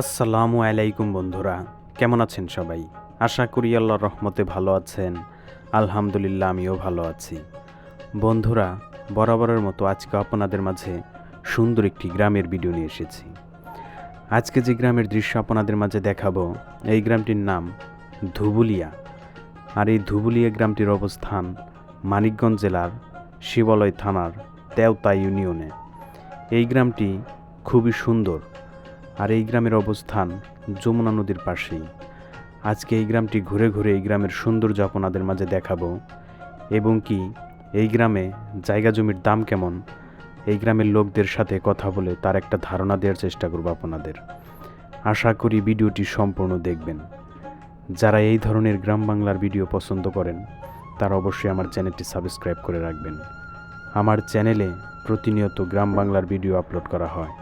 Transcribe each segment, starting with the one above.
আসসালামু আলাইকুম বন্ধুরা, কেমন আছেন সবাই? আশা করি আল্লাহর রহমতে ভালো আছেন। আলহামদুলিল্লাহ, আমিও ভালো আছি। বন্ধুরা, বরাবরের মতো আজকে আপনাদের মাঝে সুন্দর একটি গ্রামের ভিডিও নিয়ে এসেছি। আজকে যে গ্রামের দৃশ্য আপনাদের মাঝে দেখাবো, এই গ্রামটির নাম ধুবুলিয়া। আর এই ধুবুলিয়া গ্রামটির অবস্থান মানিকগঞ্জ জেলার শিবালয় থানার তেওতা ইউনিয়নে। এই গ্রামটি খুবই সুন্দর আর এই গ্রামের অবস্থান যমুনা নদীর পাশেই। আজকে এই গ্রামটি ঘুরে ঘুরে এই গ্রামের সৌন্দর্য আপনাদের মাঝে দেখাবো। এবং কি, এই গ্রামে জায়গা জমির দাম কেমন? এই গ্রামের লোকদের সাথে কথা বলে তার একটা ধারণা দেওয়ার চেষ্টা করব আপনাদের। আশা করি ভিডিওটি সম্পূর্ণ দেখবেন। যারা এই ধরনের গ্রাম বাংলার ভিডিও পছন্দ করেন, তারা অবশ্যই আমার চ্যানেলটি সাবস্ক্রাইব করে রাখবেন। আমার চ্যানেলে প্রতিনিয়ত গ্রাম বাংলার ভিডিও আপলোড করা হয়।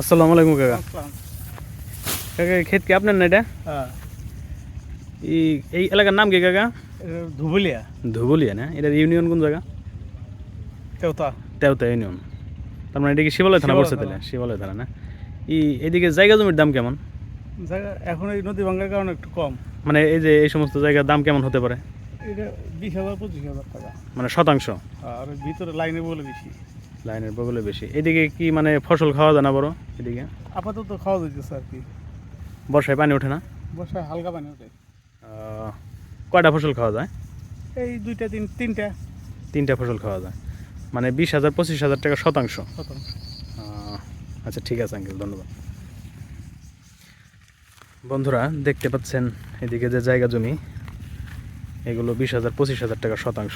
আসসালামু আলাইকুম কাকা। কাকা ক্ষেত কি আপনার না এটা? হ্যাঁ। এই এলাকার নাম কি কাকা? ধুবুলিয়া। ধুবুলিয়া না? এটা ইউনিয়ন কোন জায়গা? তেওতা তেওতা ইউনিয়ন। তার মানে এটা কি শিবালয় থানা পড়ছে। তাহলে? শিবালয় থানা না? এই এদিকে জায়গা জমির দাম কেমন? জায়গা এখন এই নদী ভাঙ্গার কারণে একটু কম। মানে এই যে এই সমস্ত জায়গার দাম কেমন হতে পারে? এটা বিশ হাজার পঁচিশ হাজার টাকা। মানে শতাংশ? আর ভিতরে লাইনে বলে বেশি। লাইনের বগলে বেশি। এদিকে কি মানে ফসল খাওয়া যায় না বড়? এদিকে? আপাতত খাওয়া যাইতেছে আর কি। বর্ষায় পানি ওঠে না? বর্ষায় হালকা পানি ওঠে। কয়টা ফসল খাওয়া যায়? এই দুইটা তিন তিনটা। তিনটা ফসল খাওয়া যায়। মানে বিশ হাজার পঁচিশ হাজার টাকা শতাংশ। শতাংশ। আচ্ছা ঠিক আছে আঙ্কেল ধন্যবাদ। বন্ধুরা দেখতে পাচ্ছেন এদিকে যে জায়গা জমি এগুলো বিশ হাজার পঁচিশ হাজার টাকা শতাংশ।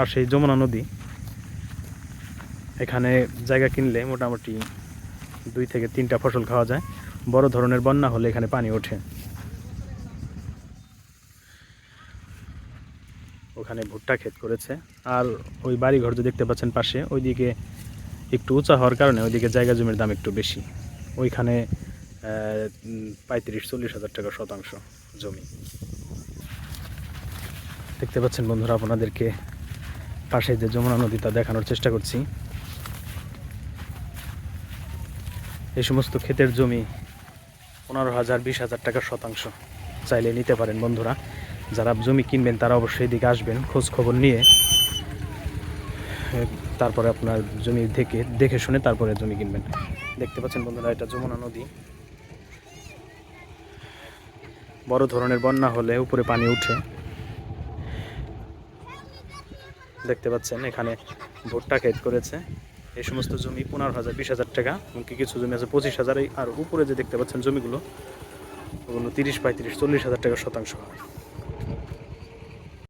আর সেই যমুনা নদী। এখানে জায়গা কিনলে মোটামুটি দুই থেকে তিনটা ফসল খাওয়া যায়। বড় ধরনের বন্যা হলে এখানে পানি ওঠে। ওখানে ভুট্টা ক্ষেত করেছে। আর ওই বাড়িঘর যে দেখতে পাচ্ছেন পাশে, ওইদিকে একটু উঁচা হওয়ার কারণে ওইদিকে জায়গা জমির দাম একটু বেশি। ওইখানে পঁয়ত্রিশ, চল্লিশ হাজার টাকা শতাংশ জমি। দেখতে পাচ্ছেন বন্ধুরা, আপনাদেরকে পাশে যে যমুনা নদীটা দেখানোর চেষ্টা করছি। এই সমস্ত ক্ষেতের জমি পনেরো হাজার, বিশ হাজার টাকার শতাংশ চাইলে নিতে পারেন বন্ধুরা। যারা জমি কিনবেন, তারা অবশ্যই এদিকে আসবেন, খোঁজ খবর নিয়ে, তারপরে আপনার জমি দেখে দেখে শুনে তারপরে জমি কিনবেন। দেখতে পাচ্ছেন বন্ধুরা, এটা যমুনা নদী। বড় ধরনের বন্যা হলে উপরে পানি উঠে। দেখতে পাচ্ছেন, এখানে ভুট্টা ক্ষেত করেছে। এই সমস্ত জমি পনেরো হাজার, বিশ হাজার টাকা, এমনকি কিছু জমি আছে পঁচিশ হাজার আর উপরে যে দেখতে পাচ্ছেন জমিগুলো, ওগুলো তিরিশ পঁয়ত্রিশ, চল্লিশ হাজার টাকা শতাংশ। হয়